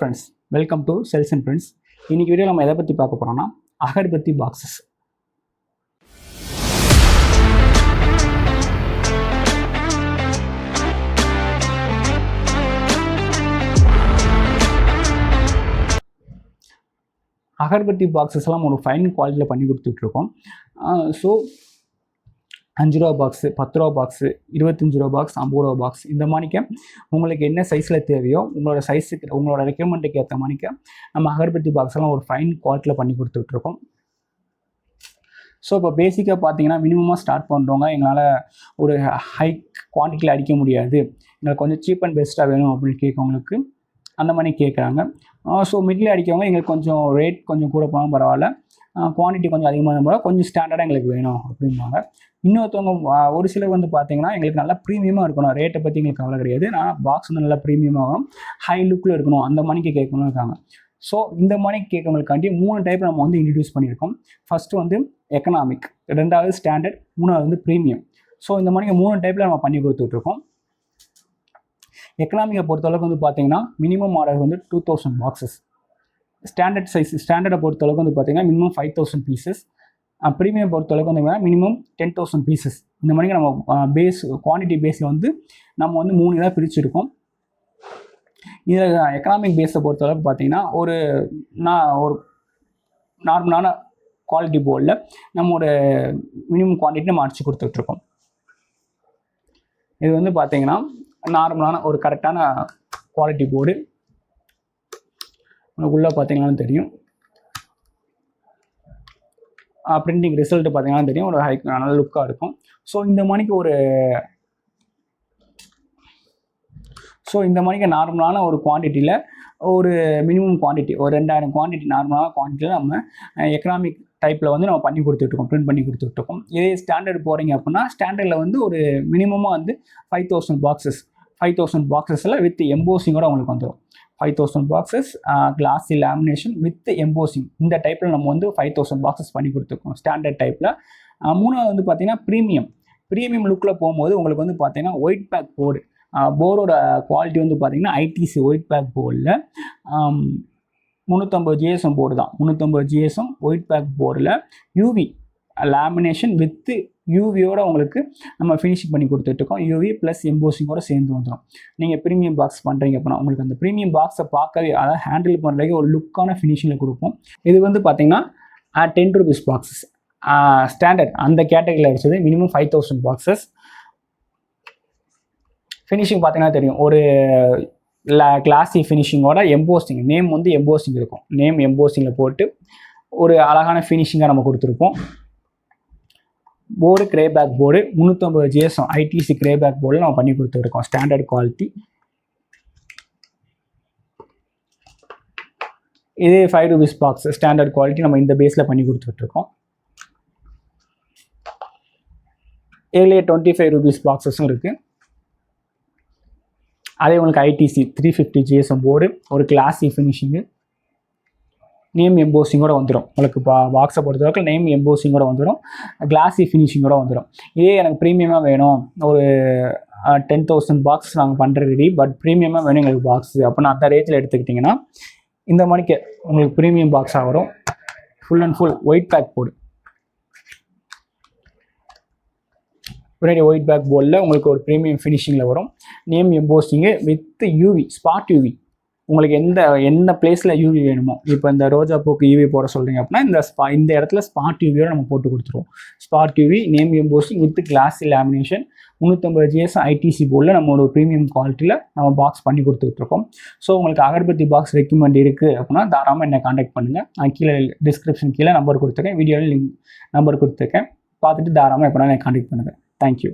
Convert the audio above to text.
Friends welcome to cells and friends இன்னைக்கு video நம்ம எதை பற்றி பார்க்க போகிறோம்னா அகர்பத்தி பாக்ஸஸ் அகர்பத்தி பாக்ஸஸ் எல்லாம் ஒரு ஃபைன் குவாலிட்டியில் பண்ணி கொடுத்துட்ருக்கோம் ஸோ அஞ்சு ரூபா பாக்ஸு பத்து ரூபா பாக்ஸு இருபத்தஞ்சி ரூபா பாக்ஸ் ஐம்பது ரூபா பாக்ஸ் இந்த மாதிரிக்க உங்களுக்கு என்ன சைஸில் தேவையோ உங்களோட சைஸுக்கு உங்களோட ரெக்யர்மெண்ட்டுக்கு ஏற்ற மாதிரிக்க நம்ம அகர்பத்தி பாக்ஸ் எல்லாம் ஒரு ஃபைன் குவாலிட்டியில் பண்ணி கொடுத்துட்ருக்கோம். ஸோ இப்போ பேசிக்காக பார்த்தீங்கன்னா மினிமமாக ஸ்டார்ட் பண்ணுறவங்க எங்களால் ஒரு ஹை குவான்டிட்டியில் அடிக்க முடியாது. எங்களுக்கு கொஞ்சம் சீப் அண்ட் பெஸ்ட்டாக வேணும் அப்படின்னு கேட்கவங்களுக்கு அந்த மாதிரி கேட்குறாங்க. ஸோ மிடில் அடிக்கவங்க எங்களுக்கு கொஞ்சம் ரேட் கொஞ்சம் கூட போனால் பரவாயில்ல. குவான்டிட்டி கொஞ்சம் அதிகமாக இருந்தால் கொஞ்சம் ஸ்டாண்டர்டாக எங்களுக்கு வேணும் அப்படிம்பாங்க. இன்னொருத்தவங்க ஒரு சிலர் வந்து பார்த்தீங்கன்னா எங்களுக்கு நல்லா ப்ரீமியமாக இருக்கணும். ரேட்டை பற்றி எங்களுக்கு கவலை கிடையாது. ஆனால் பாக்ஸ் வந்து நல்லா ப்ரீமியமாக ஹை லுக்கில் இருக்கணும். அந்த மணிக்கு கேட்கணும்னு இருக்காங்க. ஸோ இந்த மாதிரி கேட்கவங்களுக்காண்டி மூணு டைப் நம்ம வந்து இன்ட்ரடியூஸ் பண்ணியிருக்கோம். ஃபஸ்ட்டு வந்து எக்கனாமிக் ரெண்டாவது ஸ்டாண்டர்ட் மூணாவது வந்து ப்ரீமியம் ஸோ இந்த மணிக்கு மூணு டைப்பில் நம்ம பண்ணி கொடுத்துட்ருக்கோம். எக்கனாமிக்கை பொறுத்தளவுக்கு வந்து பார்த்தீங்கன்னா மினிமம் ஆர்டர் வந்து two thousand boxes standard size ஸ்டாண்டர்டை பொறுத்தளவுக்கு வந்து பார்த்தீங்கன்னா minimum five thousand pieces premium பொறுத்தளவுக்கு வந்து மினிமம் டென் தௌசண்ட் பீசஸ் இந்த மாதிரி நம்ம பேஸ் குவான்டிட்டி பேஸில் வந்து நம்ம வந்து மூணு இதாக பிரிச்சுருக்கோம். இதில் எக்கனாமிக் பேஸை பொறுத்தளவுக்கு பார்த்தீங்கன்னா ஒரு நான் ஒரு நார்மலான குவாலிட்டி போர்டில் நம்ம ஒரு மினிமம் குவான்டிட்டி நம்ம அடிச்சு கொடுத்துட்ருக்கோம். இது வந்து பார்த்தீங்கன்னா நார்மலான ஒரு கரெக்டான குவாலிட்டி போர்டு உள்ள பார்த்தீங்கன்னா தெரியும். பிரிண்டிங் ரிசல்ட் பார்த்தீங்கன்னா தெரியும். ஒரு ஹை நல்ல லுக்காக இருக்கும். ஸோ இந்த மணிக்கு ஒரு ஸோ இந்த மணிக்கு நார்மலான ஒரு குவான்டிட்டியில் ஒரு மினிமம் குவான்டிட்டி ஒரு ரெண்டாயிரம் குவான்டிட்டி நார்மலான குவான்டிட்டியில் நம்ம எக்கனாமிக் டைப்பில் வந்து நம்ம பண்ணி கொடுத்துட்ருக்கோம் பிரிண்ட் பண்ணி கொடுத்துட்ருக்கோம் இதே ஸ்டாண்டர்ட் போகிறீங்க அப்படின்னா ஸ்டாண்டர்டில் வந்து ஒரு மினிமமாக வந்து five thousand boxes five thousand பாக்ஸஸில் with எம்போசிங்கோட உங்களுக்கு வந்துடும் five thousand boxes glossy lamination with embossing இந்த டைப்பில் நம்ம வந்து ஃபைவ் தௌசண்ட் பாக்ஸஸ் பண்ணி கொடுத்துருக்கோம் ஸ்டாண்டர்ட் டைப்பில் மூணாவது வந்து பார்த்தீங்கன்னா ப்ரீமியம் ப்ரீமியம் லுக்கில் போகும்போது உங்களுக்கு வந்து பார்த்தீங்கன்னா ஒயிட் பேக் போர்டு போரோட குவாலிட்டி வந்து பார்த்தீங்கன்னா ஐடிசி ஒயிட் பேக் போர்டில் முந்நூற்றம்பது ஜிஎஸ்எம் போர்டு தான். முந்நூற்றம்பது ஜிஎஸ்எம் ஒயிட் பேக் போர்டில் யூவி லேமினேஷன் வித்து யூவியோட உங்களுக்கு நம்ம ஃபினிஷிங் பண்ணி கொடுத்துட்ருக்கோம். யூவி ப்ளஸ் எம்போசிங்கோட சேர்ந்து வந்துடும் நீங்கள் ப்ரீமியம் பாக்ஸ் பண்ணுறீங்க அப்படின்னா உங்களுக்கு அந்த ப்ரீமியம் பாக்ஸை பார்க்கவே அதாவது ஹேண்டில் பண்ணுறதுக்கு ஒரு லுக்கான ஃபினிஷிங்கில் கொடுப்போம். இது வந்து பார்த்தீங்கன்னா டென் ருபீஸ் பாக்ஸஸ் ஸ்டாண்டர்ட் அந்த கேட்டகரியில் வச்சது minimum five thousand boxes finishing பார்த்தீங்கன்னா தெரியும். ஒரு கிளாசி ஃபினிஷிங்கோட எம்போசிங் நேம் வந்து எம்போசிங் இருக்கும். நேம் எம்போசிங்கில் போட்டு ஒரு அழகான ஃபினிஷிங்காக நம்ம கொடுத்துருப்போம். போர்டு கிரே பேக் போர்டு முந்நூற்றம்பது ஜிஎஸ்எம் ஐடிசி கிரே பேக் போர்டில் நம்ம பண்ணி கொடுத்துருக்கோம். ஸ்டாண்டர்ட் குவாலிட்டி இதே five rupees box standard quality நம்ம இந்த பேஸில் பண்ணி கொடுத்துட்ருக்கோம். இதுலேயே டுவெண்ட்டி ஃபைவ் ருபீஸ் பாக்ஸஸும் இருக்குது அதே உங்களுக்கு ITC three fifty GSM board ஒரு கிளாஸி ஃபினிஷிங்கு நேம் எம்போசிங்கோட வந்துடும் உங்களுக்கு பா பாக்ஸை பொறுத்தவரைக்கும் நேம் எம்போசிங்கோட வந்துடும் கிளாஸி ஃபினிஷிங்கோட வந்துடும் இதே எனக்கு ப்ரீமியமாக வேணும். ஒரு டென் தௌசண்ட் பாக்ஸ் நாங்கள் பண்ணுறது ரெடி பட் ப்ரீமியமாக வேணும் எங்களுக்கு பாக்ஸ் அப்படின்னா அந்த ரேட்டில் எடுத்துக்கிட்டிங்கன்னா இந்த மணிக்கு உங்களுக்கு ப்ரீமியம் பாக்ஸாக வரும். Full and full white back board பின்னாடி ஒயிட் பேக் போர்டில் உங்களுக்கு ஒரு ப்ரீமியம் ஃபினிஷிங்கில் வரும். Name embossing with UV spot UV உங்களுக்கு எந்த எந்த பிளேஸில் யூவி வேணுமோ இப்போ இந்த ரோஜா பூக்கு யூவி போட சொல்கிறீங்க அப்படின்னா இந்த ஸ்பா இந்த இடத்துல ஸ்பாட் யூவியோட நம்ம போட்டு கொடுத்துருவோம். Spot UV name embossing with gloss lamination முந்நூற்றம்பது ஜிஎஸ் ஐடிசி போர்டில் நம்மளோட ப்ரீமியம் குவாலிட்டியில் நம்ம பாக்ஸ் பண்ணி கொடுத்துட்ருக்கோம் ஸோ உங்களுக்கு அகர்பத்தி பாக்ஸ் ரெக்யூமெண்ட் இருக்குது அப்படின்னா தாராளமாக என்னை காண்டாக்ட் பண்ணுங்கள் நான் கீழே டிஸ்கிரிப்ஷன் கீழே நம்பர் கொடுத்துருக்கேன். வீடியோவில் லிங்க் நம்பர் கொடுத்துருக்கேன். பார்த்துட்டு தாராளமாக எப்போனா என்னை காண்டாக்ட் பண்ணுங்கள் தேங்க்யூ